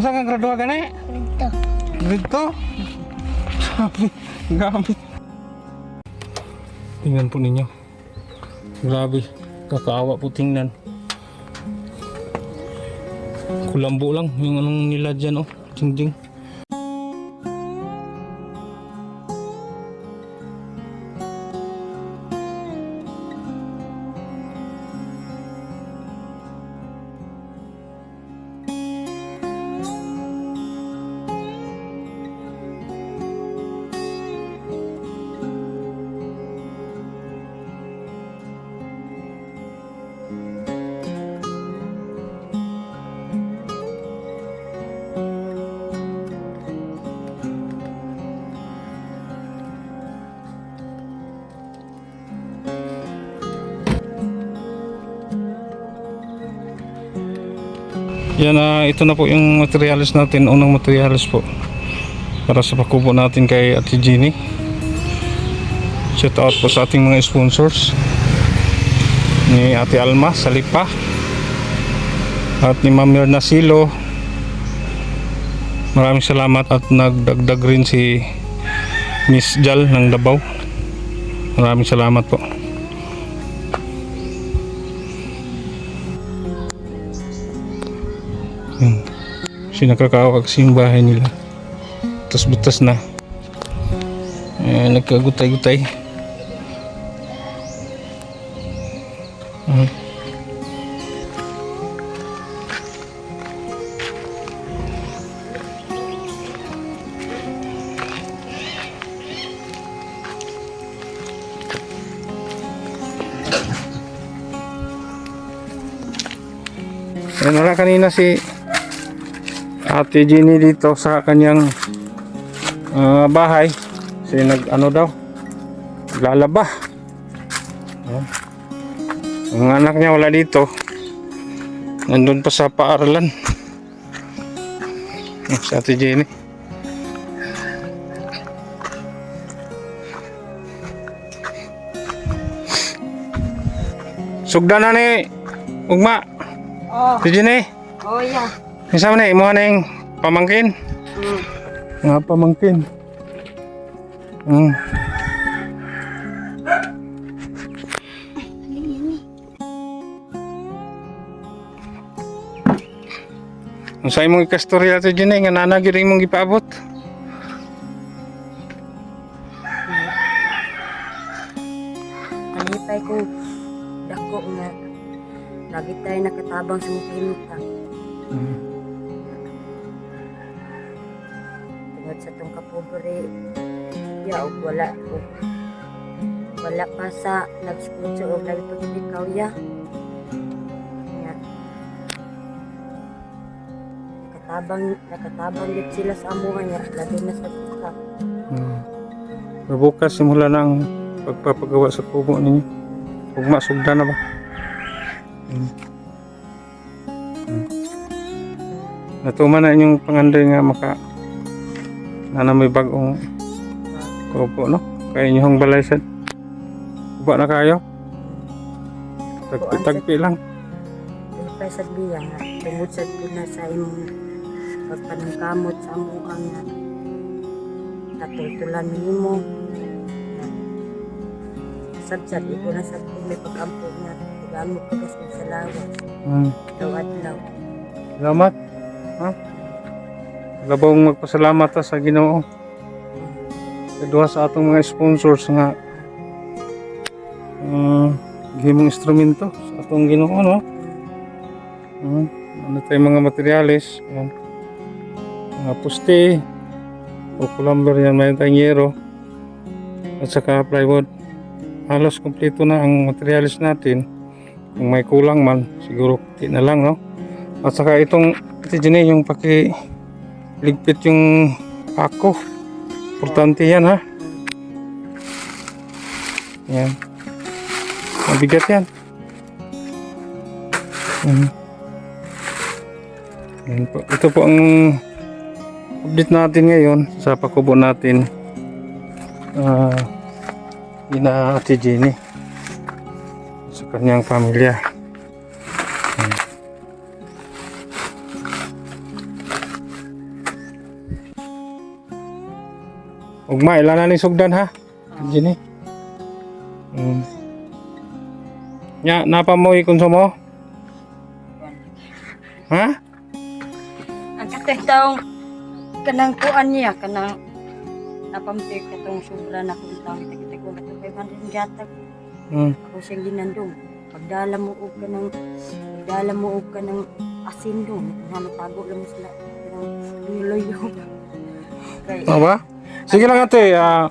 Asa kang graduwa gani? Ito. Dito? Sabi, gamit. Tingnan po ninyo. Grabe, kakaawa po tingnan. Kulambo lang yung anong nila dyan oh. Ding ding. Yan na, ito na po yung materials natin, unang materials po. Para sa pakubo natin kay Ate Jeannie. Shout out po sa ating mga sponsors. Ni Ate Alma Salipa. At ni Ma'am Mirna Silo. Maraming salamat at nagdagdag rin si Miss Jal ng Davao. Maraming salamat po. Kasi nakakaawa kasi yung bahay nila. Tapos butas na. Eh, nagkagutay-gutay. Ah. Yan wala kanina si Ate Jenny dito sa kanyang ah, bahay. Kasi nag ano daw, lalaba. Yan. Ang anak niya wala dito. Nandun pa sa paaralan. Yan, Si Ate Jenny. Sugda na ni Ugma. Oh, Ate Jenny. oh yeah. Isa eh, imo na yung pamangkin. Hmm. Nga pamangkin. Hmm. Ang sa imong ikastorya ito dyan eh, nga nanagir imong ipaabot. Kalipay ko dako nga lagi tayo nakatabang sa mukimuta. Hmm. Tungod sa tong kapobre, ya og wala og wala pa sa nag-sponsor og lagi pa gid ikaw ya. Nga. Nakatabang nakatabang gid sila sa amuha niya, lagi na sa kita. Hmm. Bukas simula na ang pagpapagawa sa kubo ninyo. Huwag masugda na ba? Hmm. Hmm. Natuman na inyong panganday nga maka na may bagong kubo no? Kaya inyong balay sa kubo na kayo? Tagpi-tagpi lang. Kalipay sa biya tungod sa na sa imong pagpanangkamot sa amuha nga katultulan nimo. Sabsat ito na sa may pag-ampo nga tugan mo kung sa lawas. Hmm. Daw adlaw. Salamat. Ha? Labong magpasalamat sa Ginoo. Kedua sa atong mga sponsors nga uh, gihimong instrumento sa atong Ginoo no. Uh, ano tayong mga materyales, yan. Mga puste, o plumber yan, may tayong yero, at saka plywood. Halos kompleto na ang materyales natin. Kung may kulang man, siguro kunti na lang, no? At saka itong, ito dyan yung paki ligpit yung ako. Importante yan, ha? Yan. Mabigat yan. Yan. Po. Ito po ang update natin ngayon sa pakubo natin. Ah, ina Ate Jenny sa kanyang pamilya. Ugma, ilan na ni sugdan ha? Gini. Mm. Nya, napa mo ikonsumo? Ha? Ang katong kanang kuan niya, kanang napampir katong sobra na kung taong tikita ko katong 500 yata Mm. ako siyang ginandong. Pagdala mo og kanang pagdala mo og kanang asin dong, na matago lang sila kanang niloyo. Kay Ano ba? Sige lang ate, ah,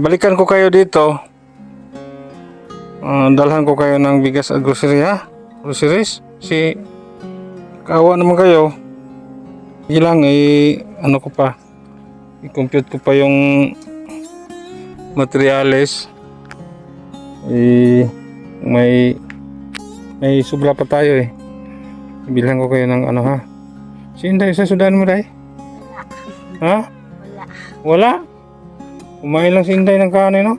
balikan ko kayo dito. Ah, dalhan ko kayo ng bigas at grocery ha? Groceries? Si kawa naman kayo. Sige lang, eh, ano ko pa. I-compute ko pa yung materials. Eh, may may sobra pa tayo eh. Bilhan ko kayo ng ano ha. Si Inday, sa sudan mo day? Ha? Wala. Kumain lang si Inday ng kanin, no?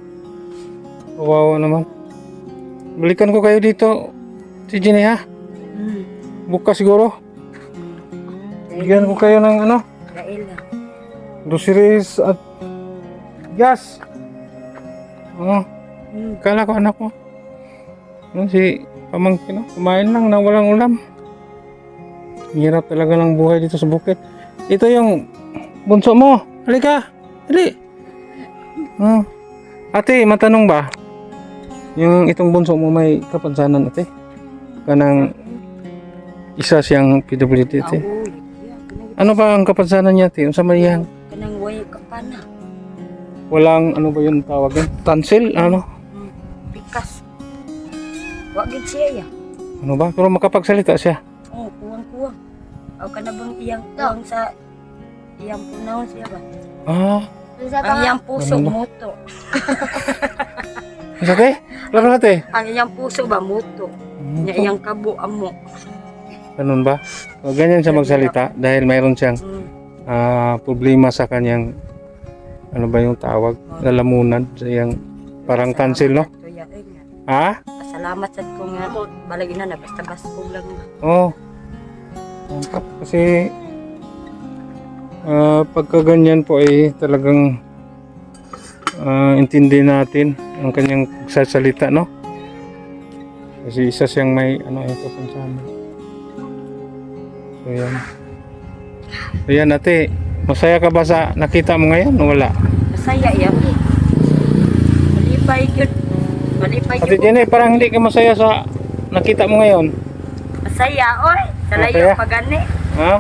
Kawawa naman. Balikan ko kayo dito. Si Jenny, ha? Hmm. Bukas siguro. Bigyan ko kayo ng ano, Raila. groceries at gas. Oh, Hmm. kala ko anak ko. Ano si pamangkin, no? Kumain lang na walang ulam. Hirap talaga ng buhay dito sa bukid. Ito yung bunso mo. Halika. Dali. Oh. Ate, matanong ba? Yung itong bunso mo may kapansanan ate? Kanang isa siyang PWD ate. Ano ba ang kapansanan niya ate? Unsa man yan? kanang way kapana. Walang ano ba yung tawag yun? Tansil? Ano? Pikas. Wa gid siya ya. Ano ba? Pero makapagsalita siya. Oh, kuwang-kuwang. Aw ka na bang iyang kuwang sa iyang punahon siya ba? Ah, Ang iyang puso Ano ba? muto. isa ate? Laro ate? Ang iyang puso ba muto. Nya iyang kabo amo. Ganun ba? O, ganyan siya magsalita dahil mayroon siyang Hmm. ah, problema sa kanyang ano ba yung tawag? Lalamunan sa iyang parang tansil, no? Tuya nga. Ha? Salamat sa ko nga balagi na na basta baskog lang. Oo. Oh. Kasi ah, pagka ganyan po ay talagang ah, intindi natin ang kanyang pagsasalita, no? Kasi isa siyang may ano ay kapansanan. So yan. So yan ate, masaya ka ba sa nakita mo ngayon o wala? Masaya yan. Malipay yun. Malipay Ate yun. Jenny, parang hindi ka masaya sa nakita mo ngayon. Masaya, oy. Sa layo Masaya? pagani. Ha?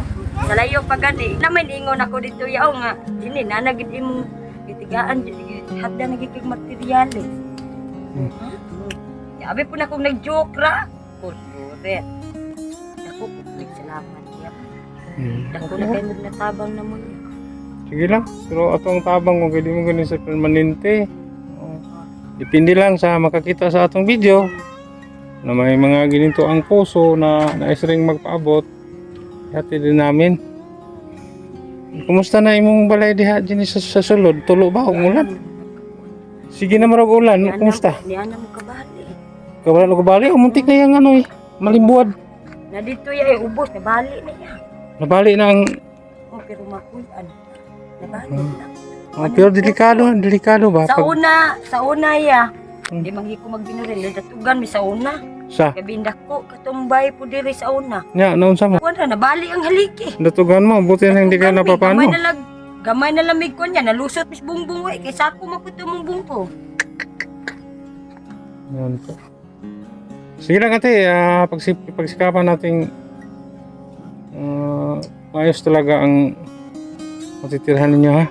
Sa layo pagani. Naman ingon ako dito yaw nga. Dini na nagid imong gitigaan hadda nagiging materialis. Hmm. Ha? Sabi po na kung nag-joke ra. Kulturet. Ako po salamat niya. Hmm. Dako na kayo natabang na mo niya. Sige lang, pero atong tabang kung pwede mo ganun sa permanente. Oh. Depende lang sa makakita sa atong video na may mga ginito ang puso na nais ring magpaabot. Hati din namin. Kumusta na imong balay diha din sa, sa sulod? Tulo ba? Umulan? Sige na marag ulan. Kumusta? Niya na mo kabali. Kabalan ko bali? Umuntik na yung ano eh. Malimbuad. Na dito ya eh, ubos. Nabali na yan. Nabali na ang... Oh, pero makuyan. Nabali Hmm. na. ah, pero delikado, delikado ba? Sa una, sa una ya. Hmm. Di manggi ko magbinurin. Nadatugan mi sa una. Sa? Kabinda ko, katumbay po diri sa una. Nya, naon sa mo? Na, nabali ang haliki. Datugan mo, buti na hindi ka napapano. Gamay na lag, gamay na lamig ko niya. Nalusot mis bungbong way. Kay sako maputo mong bungbong. Yan po. Sige lang ate, ah, pagsip, pagsikapan nating ah, maayos talaga ang matitirhan ninyo ha.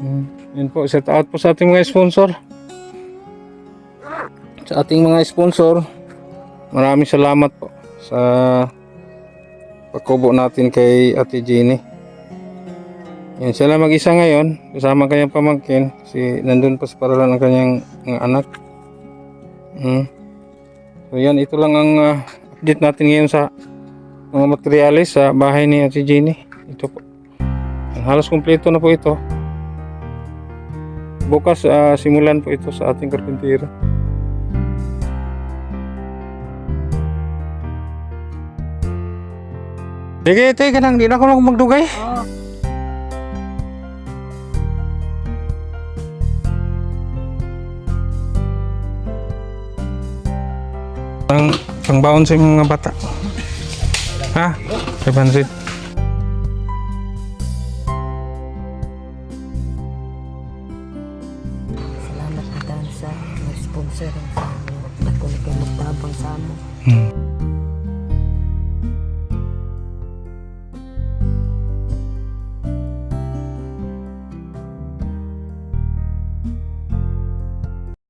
Mm. Yan po, shout out po sa ating mga sponsor. Sa ating mga sponsor, maraming salamat po sa pagkubo natin kay Ate Jeannie. Yan, sila mag-isa ngayon, kasama kanyang pamangkin, si nandun pa sa paralan ang kanyang mga anak. Mm. So yan, ito lang ang ah, update natin ngayon sa mga materialis sa bahay ni Ate Jenny. Ito po. Halos kumpleto na po ito. Bukas ah, simulan po ito sa ating karpintero. Sige, ito ka nang, di na ko lang magdugay. Oh. Ang ang baon sa mga bata. Ha? Kay Pansit. Salamat na sa nag-sponsor. Ako na kayo magtapon sa amin. Hmm.